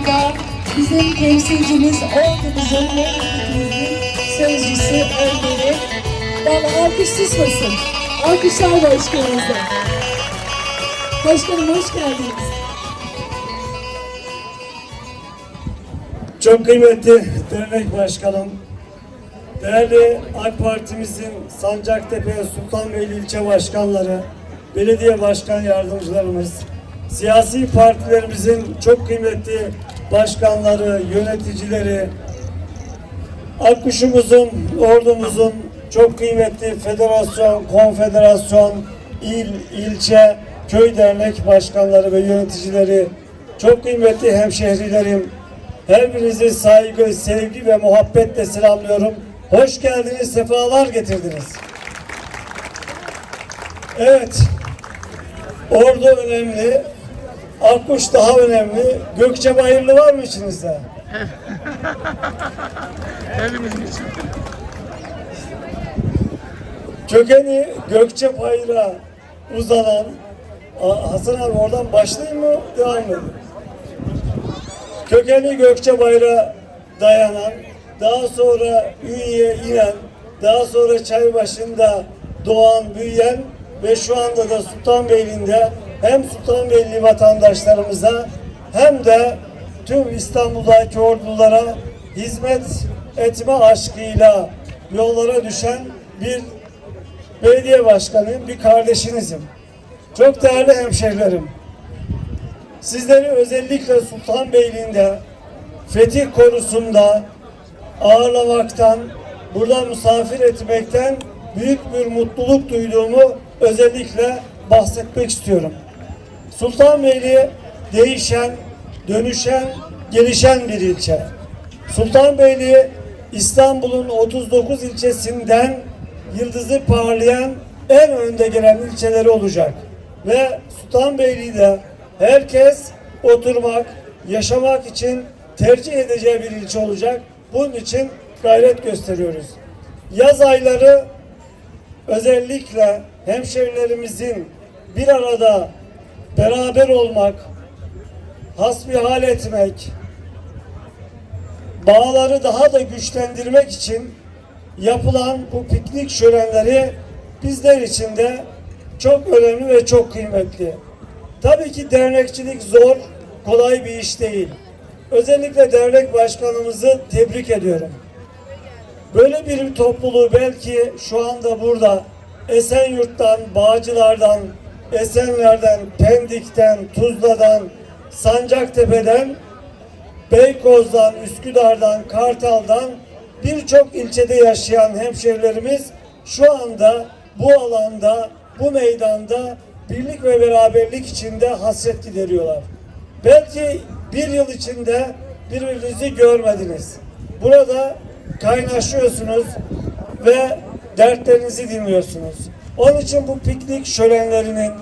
anda bizim temsilcimiz ordumuzun memleketimizin sözcüsü Önderi. Valla alkış susmasın. Alkışlar başkanımıza. Başkanım hoş geldiniz. Çok kıymetli dernek başkanım, değerli AK Parti'mizin Sancaktepe, Sultanbeyli ilçe başkanları, belediye başkan yardımcılarımız, siyasi partilerimizin çok kıymetli başkanları, yöneticileri, Akkuşumuzun, ordumuzun çok kıymetli federasyon, konfederasyon, il, ilçe, köy dernek başkanları ve yöneticileri, çok kıymetli hemşehrilerim, her birinizi saygı, sevgi ve muhabbetle selamlıyorum. Hoş geldiniz, sefalar getirdiniz. Evet, ordu önemli, Akkuş daha önemli. Gökçebayırlı var mı içinizde? Elimizin için. Kökeni Gökçebayır'a uzanan A- Hasan abi oradan başlayayım mı? Devam edeyim. Kökeni Gökçebayır'a dayanan, daha sonra Ünye'ye inen, daha sonra Çaybaşı'nda doğan, büyüyen ve şu anda da Sultanbeyli'nde hem Sultanbeyli vatandaşlarımıza hem de tüm İstanbul'daki ordulara hizmet etme aşkıyla yollara düşen bir belediye başkanıyım, bir kardeşinizim. Çok değerli hemşehrilerim. Sizleri özellikle Sultanbeyli'nde fetih konusunda ağırlamaktan, burada misafir etmekten büyük bir mutluluk duyduğumu özellikle bahsetmek istiyorum. Sultanbeyli değişen, dönüşen, gelişen bir ilçe. Sultanbeyli İstanbul'un 39 ilçesinden yıldızı parlayan en önde gelen ilçeleri olacak. Ve Sultanbeyli'de herkes oturmak, yaşamak için tercih edeceği bir ilçe olacak. Bunun için gayret gösteriyoruz. Yaz ayları özellikle hemşerilerimizin bir arada beraber olmak, hasbihal etmek, bağları daha da güçlendirmek için yapılan bu piknik şölenleri bizler için de çok önemli ve çok kıymetli. Tabii ki dernekçilik zor, kolay bir iş değil. Özellikle dernek başkanımızı tebrik ediyorum. Böyle bir topluluğu belki şu anda burada Esenyurt'tan, Bağcılar'dan, Esenler'den, Pendik'ten, Tuzla'dan, Sancaktepe'den Beykoz'dan, Üsküdar'dan, Kartal'dan birçok ilçede yaşayan hemşehrilerimiz şu anda bu alanda, bu meydanda birlik ve beraberlik içinde hasret gideriyorlar. Belki bir yıl içinde birbirinizi görmediniz. Burada kaynaşıyorsunuz ve dertlerinizi dinliyorsunuz. Onun için bu piknik şölenlerinin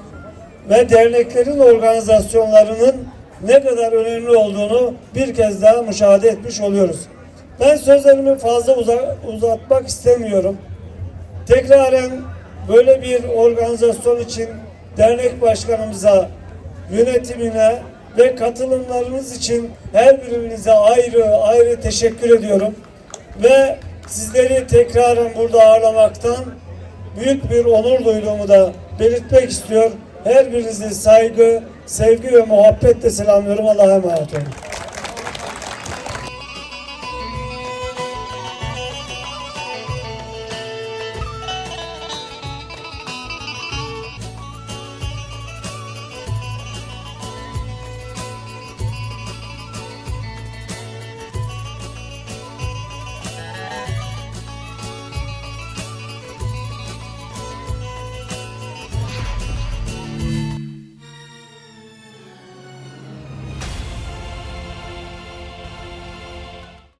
ve derneklerin organizasyonlarının ne kadar önemli olduğunu bir kez daha müşahede etmiş oluyoruz. Ben sözlerimi fazla uza- uzatmak istemiyorum. Tekraren böyle bir organizasyon için dernek başkanımıza, yönetimine ve katılımlarınız için her birinize ayrı ayrı teşekkür ediyorum. Ve sizleri tekraren burada ağırlamaktan büyük bir onur duyduğumu da belirtmek istiyor. Her birinizi saygı, sevgi ve muhabbetle selamlıyorum. Allah'a emanet olun.